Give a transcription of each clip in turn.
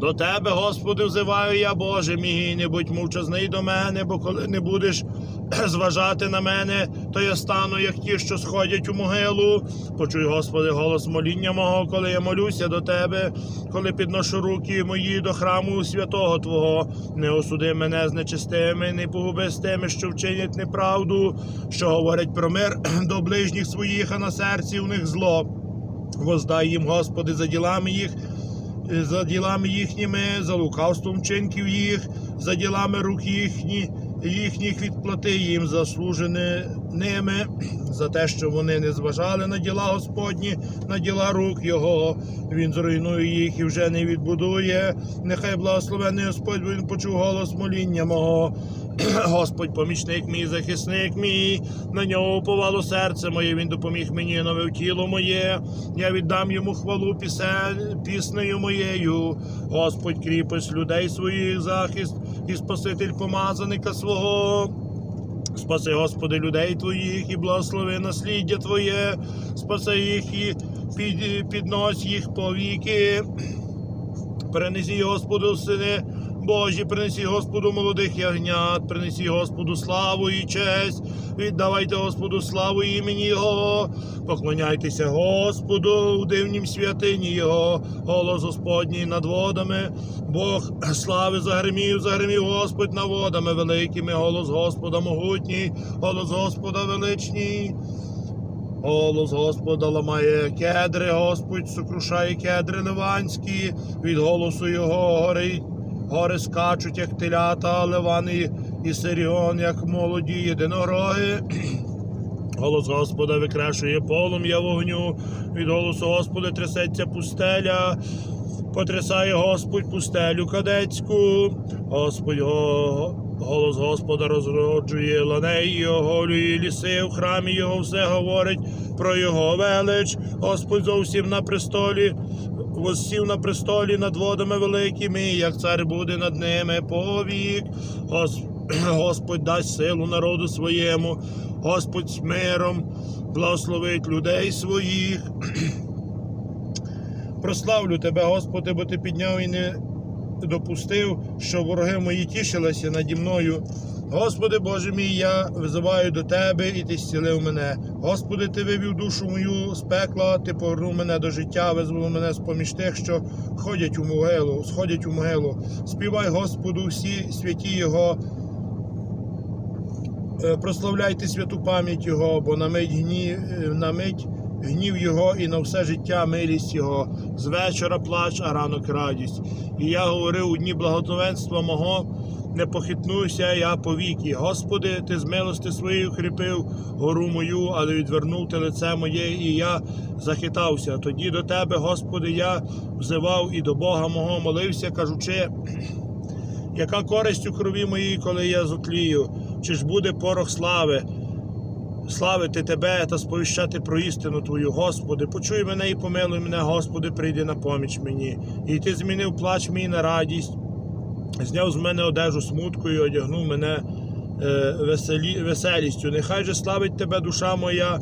До тебе, Господи, взиваю я, Боже мій, не будь мовчазний до мене, бо коли не будеш зважати на мене, то я стану, як ті, що сходять у могилу. Почуй, Господи, голос моління мого, коли я молюся до Тебе, коли підношу руки мої до храму святого Твого. Не осуди мене з нечистими, не погуби з тими, що вчинять неправду, що говорять про мир до ближніх своїх, а на серці у них зло. Воздай їм, Господи, за ділами їх, за ділами їхніми, за лукавством вчинків їх, за ділами рук їхні, їхніх відплати їм заслужене ними, за те, що вони не зважали на діла Господні, на діла рук Його. Він зруйнує їх і вже не відбудує. Нехай благословений Господь, бо він почув голос моління мого. Господь, помічник мій, захисник мій, на нього уповало серце моє, він допоміг мені, новив тіло моє. Я віддам йому хвалу пісень, піснею моєю. Господь кріпость людей своїх захист і Спаситель помазаника свого. Спаси, Господи, людей Твоїх і благослови насліддя Твоє, спаси їх і під, піднось їх повіки. перенеси Господу, сини Божі, принесі Господу молодих ягнят, принесі Господу славу і честь. Віддавайте Господу славу імені Його, поклоняйтеся Господу в дивнім святині Його, голос Господній над водами. Бог слави загримів, загримів Господь над водами великими, голос Господа могутній, голос Господа величній. Голос Господа ламає кедри, Господь сокрушає кедри ливанські, від голосу його гори, гори скачуть, як телята, Ливан і, Сиріон, як молоді єдинороги. Голос Господа викрешує полум'я вогню, від голосу Господа трясеться пустеля, потрясає Господь пустелю кадецьку, Господь го- голос Господа розроджує ланей і оголює ліси. В храмі його все говорить про його велич. Господь зовсім на престолі, воссів на престолі над водами великими, як цар буде над ними повік. Господь дасть силу народу своєму, Господь з миром благословить людей своїх. Прославлю тебе, Господи, бо ти підняв і не допустив, що вороги мої тішилися наді мною. Господи Боже мій, я визиваю до Тебе, і Ти зцілив мене. Господи, Ти вивів душу мою з пекла, Ти повернув мене до життя, визволив мене з поміж тих, що ходять у могилу, сходять у могилу. Співай Господу всі святі Його. Е, Прославляйте святу пам'ять Його, бо на мить гнів, на мить гнів Його і на все життя милість Його. З вечора плач, а ранок радість. І я говорив у дні благословенства мого, не похитнуся я повіки. Господи, ти з милости своєї укріпив гору мою, але відвернув ти лице моє, і я захитався. Тоді до тебе, Господи, я взивав і до Бога мого молився, кажучи. Яка користь у крові моїй, коли я зотлію? Чи ж буде порох слави? Славити тебе та сповіщати про істину Твою, Господи, почуй мене і помилуй мене, Господи, прийди на поміч мені. І ти змінив плач мій на радість, зняв з мене одежу смутку і одягнув мене е, веселі, веселістю. Нехай же славить тебе душа моя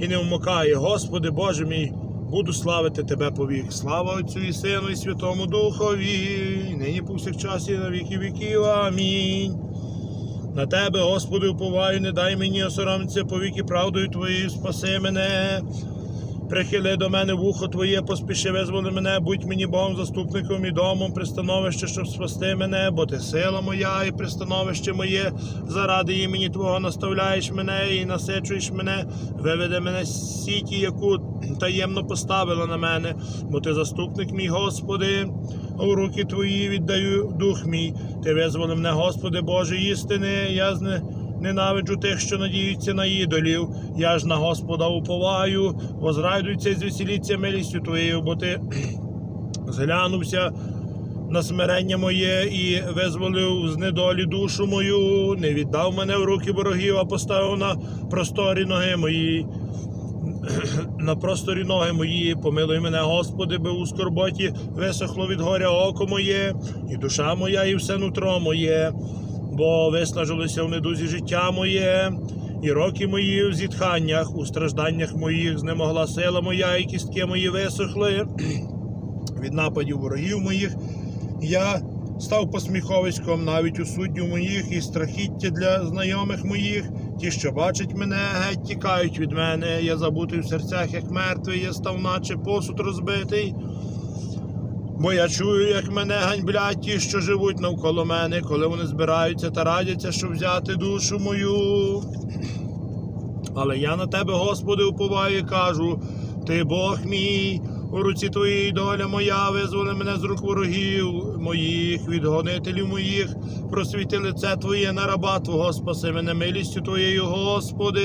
і не вмокає. Господи, Боже мій, буду славити Тебе повік. Слава Отцю і Сину, і Святому Духові, і нині повсякчас і на віки віків. Амінь. На тебе, Господи, уповаю, не дай мені осоромитися повіки правдою Твоєю, спаси мене. Прихили до мене вухо Твоє, поспіши визволи мене, будь мені Богом, заступником і домом, пристановище, щоб спасти мене, бо ти сила моя і пристановище моє, заради імені Твого наставляєш мене і насичуєш мене, виведе мене з сіті, яку таємно поставила на мене, бо ти заступник мій, Господи, у руки Твої віддаю дух мій. Ти визволи мене, Господи, Боже істини, я. Ненавиджу тих, що надіються на ідолів. Я ж на Господа уповаю, возрадуйся і звеселіться милістю Твоєю, бо ти зглянувся на смирення моє і визволив з недолі душу мою, не віддав мене в руки ворогів, а поставив на просторі ноги мої. На просторі ноги мої, помилуй мене, Господи, бо у скорботі висохло від горя око моє, і душа моя, і все нутро моє бо виснажилося в недузі життя моє, і роки мої в зітханнях, у стражданнях моїх знемогла сила моя, і кістки мої висохли від нападів ворогів моїх. Я став посміховиськом навіть у суддів моїх і страхіття для знайомих моїх. Ті, що бачать мене, геть тікають від мене. Я забутий в серцях, як мертвий, я став, наче посуд розбитий. Бо я чую, як мене ганьблять ті, що живуть навколо мене, коли вони збираються та радяться, щоб взяти душу мою. Але я на тебе, Господи, уповаю і кажу: Ти Бог мій, у руці твоїй доля моя, визволи мене з рук ворогів моїх, від гонителів моїх, просвіти лице Твоє на раба Твого, спаси мене милістю Твоєю, Господи.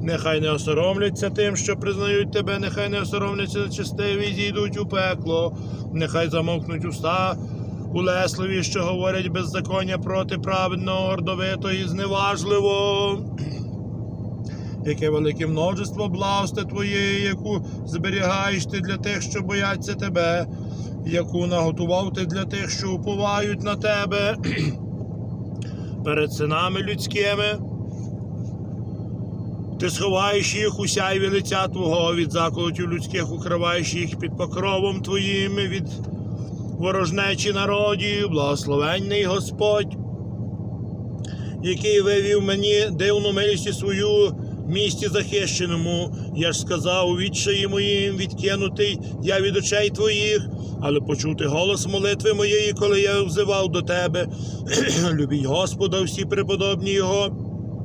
Нехай не осоромляться тим, що признають тебе, нехай не осоромляться нечестиві, зійдуть у пекло, нехай замовкнуть уста улесливі, що говорять беззаконня проти праведного, гордовито і зневажливо яке велике множество благости Твоєї, яку зберігаєш ти для тих, що бояться тебе, яку наготував ти для тих, що уповають на тебе перед синами людськими. Ти сховаєш їх у сяйві лиця Твого від заколотів людських, укриваєш їх під покровом Твоїм від ворожнечі народів, благословенний Господь який вивів мені дивну милістю свою місті захищеному. Я ж сказав відчаї моїм відкинутий я від очей твоїх, але почути голос молитви моєї, коли я взивав до тебе. Любіть Господа, всі преподобні Його,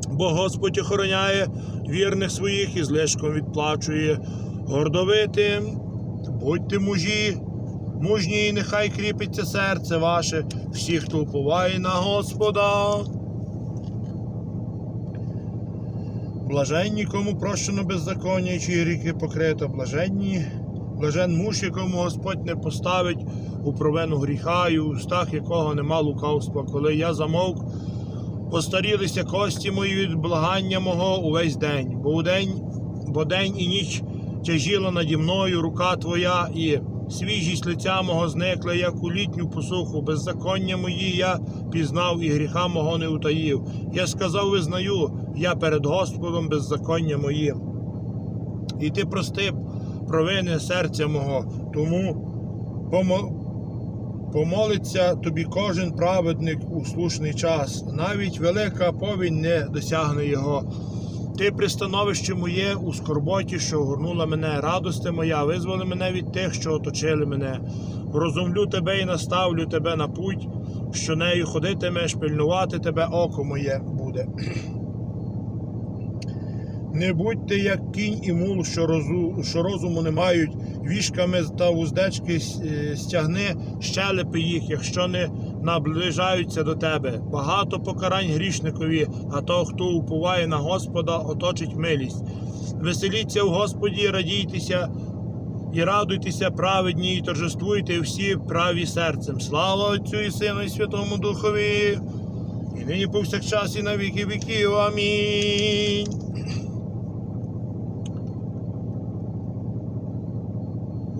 бо Господь охороняє вірних своїх і злишком відплачує гордовитим. Будьте мужі, мужні, і нехай кріпиться серце ваше, всіх, хто уповає на Господа. Блаженні, кому прощено беззаконня, і чиї гріхи покрито, блаженні, блажен муж, якому Господь не поставить у провину гріха, і у устах якого нема лукавства. Коли я замовк, постарілися кості мої від благання мого увесь день, бо день, бо день і ніч тяжіла наді мною рука твоя, і свіжість лиця мого зникла, як у літню посуху. Беззаконня мої я пізнав і гріха мого не утаїв. Я сказав, визнаю, я перед Господом беззаконня моїм. І ти простив провини серця мого, тому помолиться тобі кожен праведник у слушний час. Навіть велика повінь не досягне його. Ти пристановище моє у скорботі, що огорнула мене, радости моя, визволи мене від тих, що оточили мене. Розумлю тебе і наставлю тебе на путь, що нею ходитимеш, пильнувати тебе око моє буде. Не будьте як кінь і мул, що, розу, що розуму не мають, вішками та вуздечки е, стягни щелепи їх, якщо не наближаються до тебе. Багато покарань грішникові, а то, хто уповає на Господа, оточить милість. Веселіться в Господі, радійтеся і радуйтеся праведні, і торжествуйте всі праві серцем. Слава Отцю і Сину, і Святому Духові, і нині повсякчас, і на віки віків. Амінь.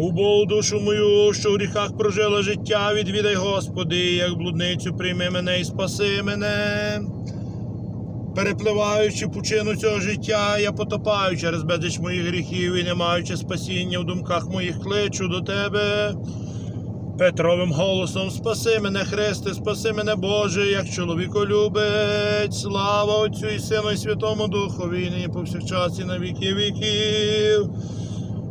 Убов душу мою, що в гріхах прожила життя, відвідай, Господи, як блудницю прийми мене і спаси мене. Перепливаючи пучину цього життя, я потопаю через безліч моїх гріхів і не маючи спасіння в думках моїх кличу до тебе. Петровим голосом спаси мене, Христе, спаси мене, Боже, як чоловіколюбець. Слава Отцю і Сину, і Святому Духові, і повсякчас і на віки віків.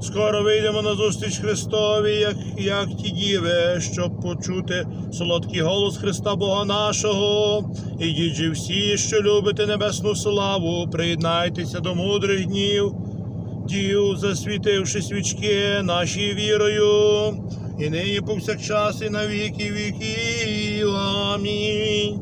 Скоро вийдемо на зустріч Христові, як, як ті діви, щоб почути солодкий голос Христа Бога нашого. Ідіть же всі, що любите небесну славу, приєднайтеся до мудрих днів, дів, засвітивши свічки нашою вірою, і нині повсякчас, і на віки віків. Амінь.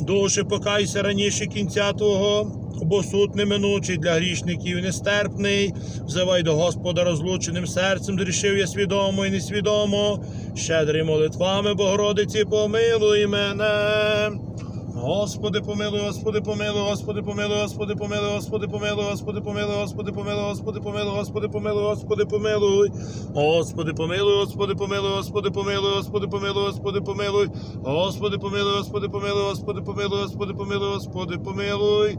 Душе, покайся раніше кінця Твого, бо суд неминучий для грішників нестерпний. Взивай до Господа розлученим серцем, зрішив я свідомо і несвідомо. Щедрий молитвами, Богородиці, помилуй мене. Господи, помилуй, Господи, помилуй, Господи, помилуй, Господи, помилуй, Господи, помилуй, Господи, помилуй, Господи, помилуй, Господи, помилуй, Господи, помилуй, Господи, помилуй. Господи, помилуй, Господи, помилуй, Господи, помилуй, Господи, помилуй, Господи, помилуй. Господи, помилуй, Господи, помилуй, Господи, помилуй, Господи, помилуй, Господи, помилуй.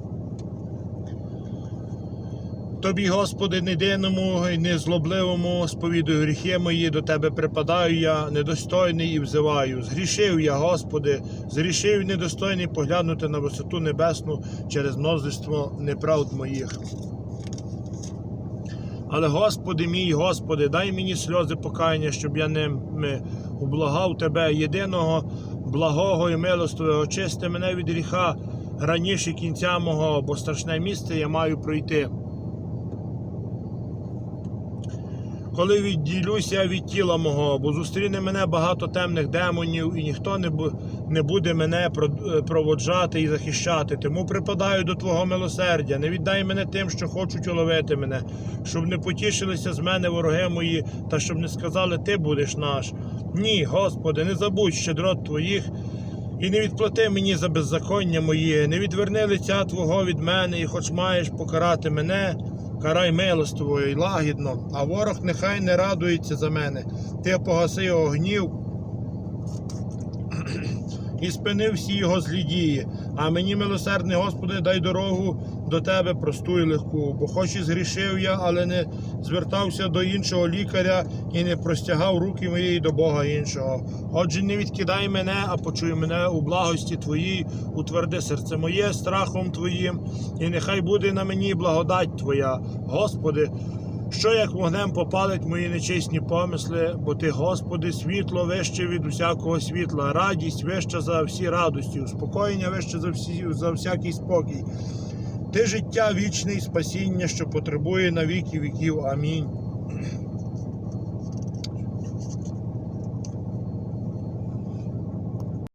Тобі, Господи, нединному і незлобливому сповідую гріхи мої, до Тебе припадаю я, недостойний і взиваю. Згрішив я, Господи, згрішив недостойний поглянути на висоту небесну через множество неправд моїх. Але, Господи мій, Господи, дай мені сльози покаяння, щоб я ними ублагав Тебе, єдиного благого і милостивого, очисти мене від гріха раніше кінця мого, бо страшне місце я маю пройти. Коли відділюся від тіла мого, бо зустріне мене багато темних демонів, і ніхто не, буде мене проводжати і захищати. Тому припадаю до Твого милосердя. Не віддай мене тим, що хочуть уловити мене, щоб не потішилися з мене вороги мої, та щоб не сказали, Ти будеш наш. Ні, Господи, не забудь щедрот Твоїх. І не відплати мені за беззаконня моє, не відверни лиця Твого від мене, і хоч маєш покарати мене, карай милостивою і лагідно, а ворог нехай не радується за мене. Ти погаси його гнів і спини всі його злі дії. А мені, милосердний Господи, дай дорогу до Тебе просту і легку, бо хоч і згрішив я, але не звертався до іншого лікаря і не простягав руки моєї до Бога іншого. Отже, не відкидай мене, а почуй мене у благості Твоїй, утверди серце моє страхом Твоїм, і нехай буде на мені благодать Твоя, Господи. Що як вогнем попалить мої нечисні помисли, бо ти, Господи, світло вище від усякого світла, радість вища за всі радості, успокоєння вище за всі за всякий спокій. Ти життя вічне і спасіння, що потребує на віки віків. Амінь.